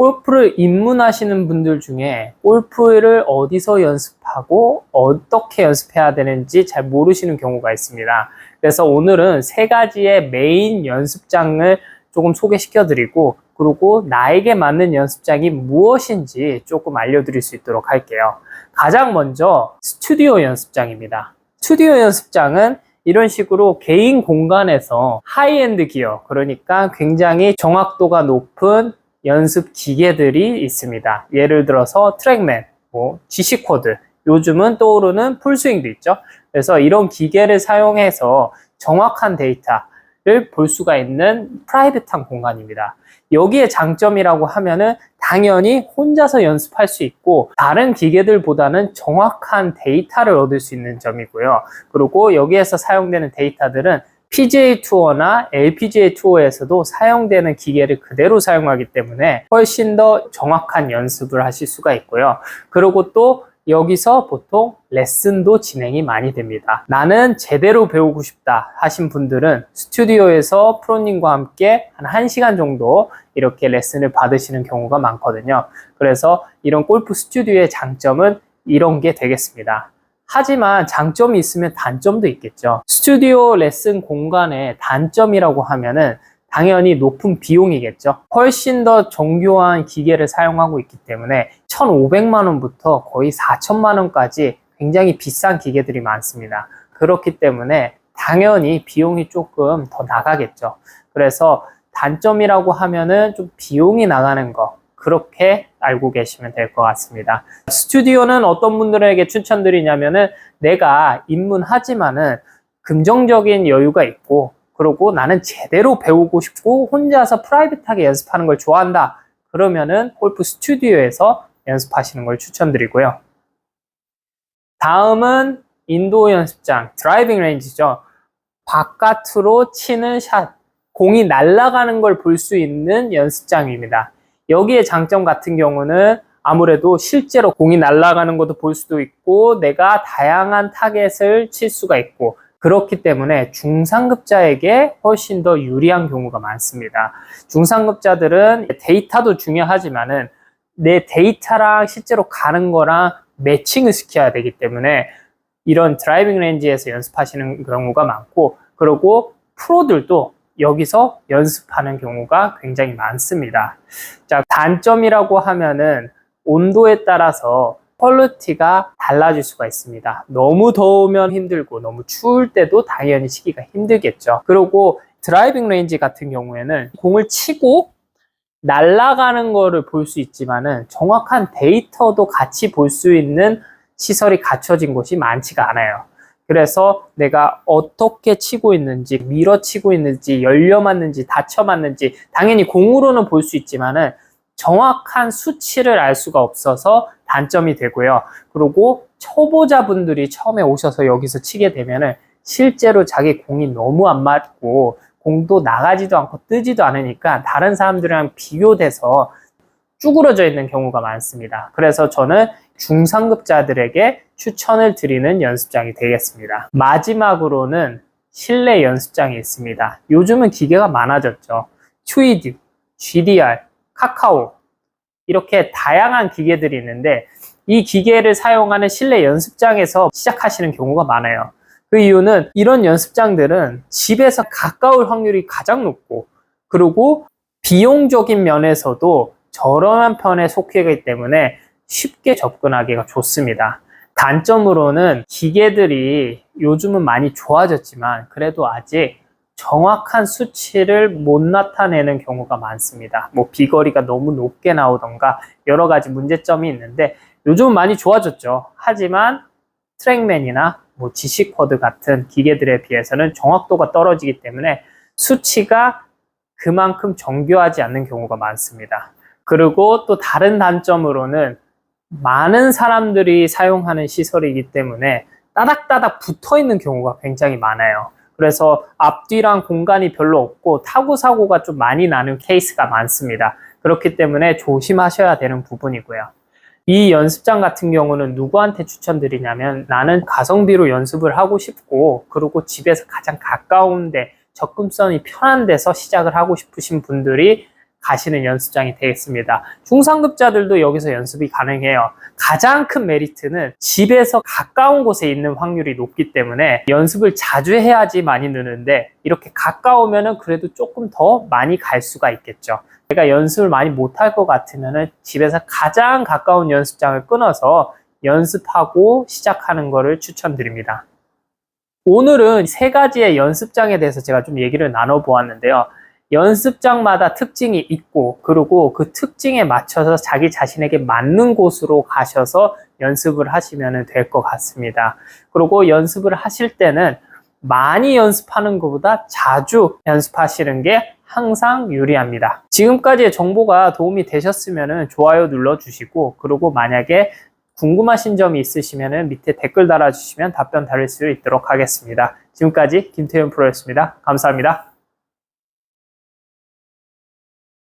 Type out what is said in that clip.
골프를 입문하시는 분들 중에 골프를 어디서 연습하고 어떻게 연습해야 되는지 잘 모르시는 경우가 있습니다. 그래서 오늘은 세 가지의 메인 연습장을 조금 소개시켜 드리고 그리고 나에게 맞는 연습장이 무엇인지 조금 알려드릴 수 있도록 할게요. 가장 먼저 스튜디오 연습장입니다. 스튜디오 연습장은 이런 식으로 개인 공간에서 하이엔드 기어, 그러니까 굉장히 정확도가 높은 연습 기계들이 있습니다. 예를 들어서 트랙맨, 뭐 GC 코드, 요즘은 떠오르는 풀스윙도 있죠. 그래서 이런 기계를 사용해서 정확한 데이터를 볼 수가 있는 프라이빗한 공간입니다. 여기에 장점이라고 하면은 당연히 혼자서 연습할 수 있고 다른 기계들보다는 정확한 데이터를 얻을 수 있는 점이고요. 그리고 여기에서 사용되는 데이터들은 PGA 투어나 LPGA 투어에서도 사용되는 기계를 그대로 사용하기 때문에 훨씬 더 정확한 연습을 하실 수가 있고요. 그리고 또 여기서 보통 레슨도 진행이 많이 됩니다. 나는 제대로 배우고 싶다 하신 분들은 스튜디오에서 프로님과 함께 한 1시간 정도 이렇게 레슨을 받으시는 경우가 많거든요. 그래서 이런 골프 스튜디오의 장점은 이런 게 되겠습니다. 하지만 장점이 있으면 단점도 있겠죠. 스튜디오 레슨 공간의 단점이라고 하면은 당연히 높은 비용이겠죠. 훨씬 더 정교한 기계를 사용하고 있기 때문에 1,500만 원부터 거의 4천만 원까지 굉장히 비싼 기계들이 많습니다. 그렇기 때문에 당연히 비용이 조금 더 나가겠죠. 그래서 단점이라고 하면은 좀 비용이 나가는 거 그렇게 알고 계시면 될 것 같습니다. 스튜디오는 어떤 분들에게 추천드리냐면은 내가 입문하지만은 긍정적인 여유가 있고 그리고 나는 제대로 배우고 싶고 혼자서 프라이빗하게 연습하는 걸 좋아한다. 그러면은 골프 스튜디오에서 연습하시는 걸 추천드리고요. 다음은 인도어 연습장, 드라이빙 레인지죠. 바깥으로 치는 샷, 공이 날아가는 걸 볼 수 있는 연습장입니다. 여기에 장점 같은 경우는 아무래도 실제로 공이 날아가는 것도 볼 수도 있고 내가 다양한 타겟을 칠 수가 있고 그렇기 때문에 중상급자에게 훨씬 더 유리한 경우가 많습니다. 중상급자들은 데이터도 중요하지만은 내 데이터랑 실제로 가는 거랑 매칭을 시켜야 되기 때문에 이런 드라이빙 레인지에서 연습하시는 경우가 많고 그리고 프로들도 여기서 연습하는 경우가 굉장히 많습니다. 자, 단점이라고 하면은 온도에 따라서 퀄리티가 달라질 수가 있습니다. 너무 더우면 힘들고 너무 추울 때도 당연히 치기가 힘들겠죠. 그리고 드라이빙 레인지 같은 경우에는 공을 치고 날아가는 거를 볼 수 있지만은 정확한 데이터도 같이 볼 수 있는 시설이 갖춰진 곳이 많지가 않아요. 그래서 내가 어떻게 치고 있는지, 밀어 치고 있는지, 열려 맞는지, 닫혀 맞는지, 당연히 공으로는 볼 수 있지만은 정확한 수치를 알 수가 없어서 단점이 되고요. 그리고 초보자분들이 처음에 오셔서 여기서 치게 되면은 실제로 자기 공이 너무 안 맞고 공도 나가지도 않고 뜨지도 않으니까 다른 사람들이랑 비교돼서 쭈그러져 있는 경우가 많습니다. 그래서 저는 중상급자들에게 추천을 드리는 연습장이 되겠습니다. 마지막으로는 실내 연습장이 있습니다. 요즘은 기계가 많아졌죠. 튜이드, GDR, 카카오 이렇게 다양한 기계들이 있는데 이 기계를 사용하는 실내 연습장에서 시작하시는 경우가 많아요. 그 이유는 이런 연습장들은 집에서 가까울 확률이 가장 높고 그리고 비용적인 면에서도 저렴한 편에 속해기 때문에 쉽게 접근하기가 좋습니다. 단점으로는 기계들이 요즘은 많이 좋아졌지만 그래도 아직 정확한 수치를 못 나타내는 경우가 많습니다. 뭐 비거리가 너무 높게 나오던가 여러 가지 문제점이 있는데 요즘은 많이 좋아졌죠. 하지만 트랙맨이나 뭐 지시코드 같은 기계들에 비해서는 정확도가 떨어지기 때문에 수치가 그만큼 정교하지 않는 경우가 많습니다. 그리고 또 다른 단점으로는 많은 사람들이 사용하는 시설이기 때문에 따닥따닥 붙어 있는 경우가 굉장히 많아요. 그래서 앞뒤랑 공간이 별로 없고 타구 사고가 좀 많이 나는 케이스가 많습니다. 그렇기 때문에 조심하셔야 되는 부분이고요. 이 연습장 같은 경우는 누구한테 추천드리냐면 나는 가성비로 연습을 하고 싶고 그리고 집에서 가장 가까운데 접근성이 편한 데서 시작을 하고 싶으신 분들이 가시는 연습장이 되겠습니다. 중상급자들도 여기서 연습이 가능해요. 가장 큰 메리트는 집에서 가까운 곳에 있는 확률이 높기 때문에 연습을 자주 해야지 많이 느는데 이렇게 가까우면은 그래도 조금 더 많이 갈 수가 있겠죠. 내가 연습을 많이 못할 것 같으면은 집에서 가장 가까운 연습장을 끊어서 연습하고 시작하는 것을 추천드립니다. 오늘은 세 가지의 연습장에 대해서 제가 좀 얘기를 나눠보았는데요. 연습장마다 특징이 있고, 그리고 그 특징에 맞춰서 자기 자신에게 맞는 곳으로 가셔서 연습을 하시면 될 것 같습니다. 그리고 연습을 하실 때는 많이 연습하는 것보다 자주 연습하시는 게 항상 유리합니다. 지금까지의 정보가 도움이 되셨으면 좋아요 눌러주시고, 그리고 만약에 궁금하신 점이 있으시면 밑에 댓글 달아주시면 답변 달릴 수 있도록 하겠습니다. 지금까지 김태현 프로였습니다. 감사합니다.